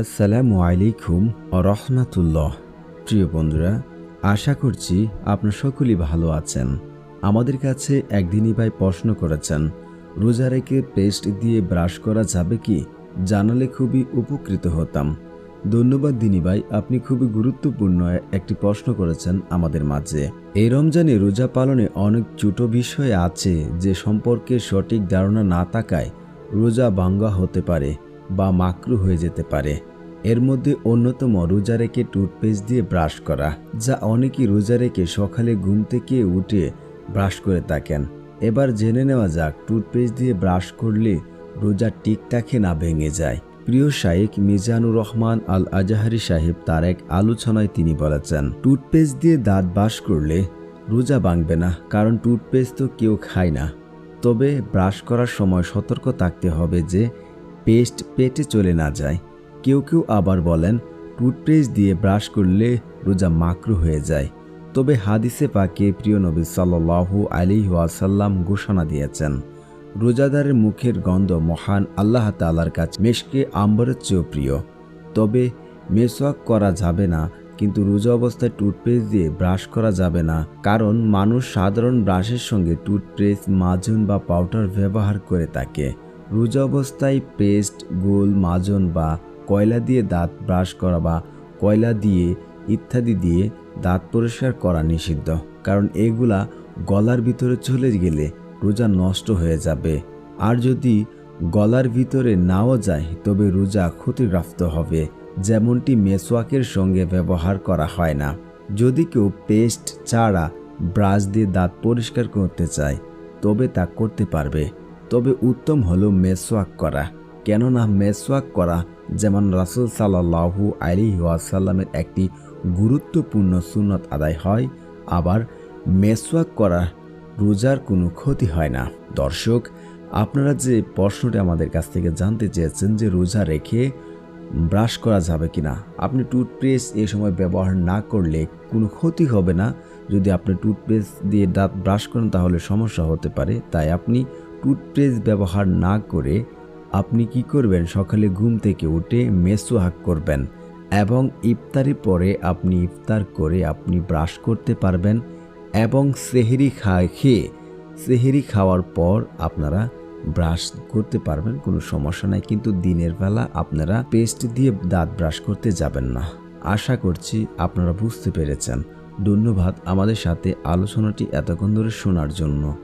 আসসালামু আলাইকুম রহমাতুল্লাহ। প্রিয় বন্ধুরা, আশা করছি আপনার সকলেই ভালো আছেন। আমাদের কাছে একদিনই ভাই প্রশ্ন করেছেন, রোজা রেখে পেস্ট দিয়ে ব্রাশ করা যাবে কি? জানালে খুবই উপকৃত হতাম। ধন্যবাদ দিনী ভাই, আপনি খুবই গুরুত্বপূর্ণ একটি প্রশ্ন করেছেন আমাদের মাঝে। এই রমজানে রোজা পালনে অনেক ছোট বিষয় আছে যে সম্পর্কে সঠিক ধারণা না থাকায় রোজা ভাঙ্গা হতে পারে। বা মাকরু হয়ে যেতে পারে। এর মধ্যে অন্যতম রোজা রেখে টুথপেস্ট দিয়ে ব্রাশ করা, যা অনেকেই রোজা রেখে সকালে ঘুম থেকে উঠে ব্রাশ করে থাকেন। এবার জেনে নেওয়া যাক, টুথপেস্ট দিয়ে ব্রাশ করলে রোজা টিকটাকে না ভেঙে যায়। প্রিয় শাইক মিজানুর রহমান আল আজাহারি সাহেব তার এক আলোচনায় তিনি বলেছেন, টুথপেস্ট দিয়ে দাঁত ব্রাশ করলে রোজা ভাঙবে না, কারণ টুথপেস্ট তো কেউ খায় না। তবে ব্রাশ করার সময় সতর্ক থাকতে হবে যে পেস্ট পেটে চলে না যায়। কেউ কেউ আবার বলেন, টুথপেস্ট দিয়ে ব্রাশ করলে রোজা মাকরু হয়ে যায়। তবে হাদিসে পাকে প্রিয় নবী সাল্লাহু আলি ওয়াসাল্লাম ঘোষণা দিয়েছেন, রোজাদারের মুখের গন্ধ মহান আল্লাহ তালার কাছে মেশকে আম্বরের চেয়েও প্রিয়। তবে মেসওয়াক করা যাবে না, কিন্তু রোজা অবস্থায় টুথপেস্ট দিয়ে ব্রাশ করা যাবে না। কারণ মানুষ সাধারণ ব্রাশের সঙ্গে টুথপেস্ট, মাজন বা পাউডার ব্যবহার করে থাকে। রোজা অবস্থায় পেস্ট, গোল, মাজন বা কয়লা দিয়ে দাঁত ব্রাশ করা বা কয়লা দিয়ে ইত্যাদি দিয়ে দাঁত পরিষ্কার করা নিষিদ্ধ, কারণ এগুলা গলার ভিতরে চলে গেলে রোজা নষ্ট হয়ে যাবে। আর যদি গলার ভিতরে নাও যায়, তবে রোজা ক্ষতিগ্রস্ত হবে, যেমনটি মেসওয়াকের সঙ্গে ব্যবহার করা হয় না। যদি কেউ পেস্ট ছাড়া ব্রাশ দিয়ে দাঁত পরিষ্কার করতে চায়, তবে তা করতে পারবে। তবে উত্তম হলো মেসওয়াক করা। কেননা মেসওয়াক করা যেমন রাসুল সাল্লাহু আলি ওয়াসাল্লামের একটি গুরুত্বপূর্ণ সুন্নত আদায় হয়, আবার মেসওয়াক করা রোজার কোনো ক্ষতি হয় না। দর্শক, আপনারা যে প্রশ্নটি আমাদের কাছ থেকে জানতে চেয়েছেন যে রোজা রেখে ব্রাশ করা যাবে কি না আপনি টুথপেস্ট এ সময় ব্যবহার না করলে কোনো ক্ষতি হবে না। যদি আপনি টুথপেস্ট দিয়ে দাঁত ব্রাশ করেন তাহলে সমস্যা হতে পারে, তাই আপনি টুথপেস্ট ব্যবহার না করে আপনি কি করবেন? সকালে ঘুম থেকে উঠে মেসোহাক করবেন এবং ইফতারি পরে আপনি ইফতার করে আপনি ব্রাশ করতে পারবেন এবং সেহেরি খায়, খেয়ে সেহেরি খাওয়ার পর আপনারা ব্রাশ করতে পারবেন, কোনো সমস্যা নাই। কিন্তু দিনের বেলা আপনারা পেস্ট দিয়ে দাঁত ব্রাশ করতে যাবেন না। আশা করছি আপনারা বুঝতে পেরেছেন। ধন্যবাদ আমাদের সাথে আলোচনাটি এতক্ষণ ধরে শোনার জন্য।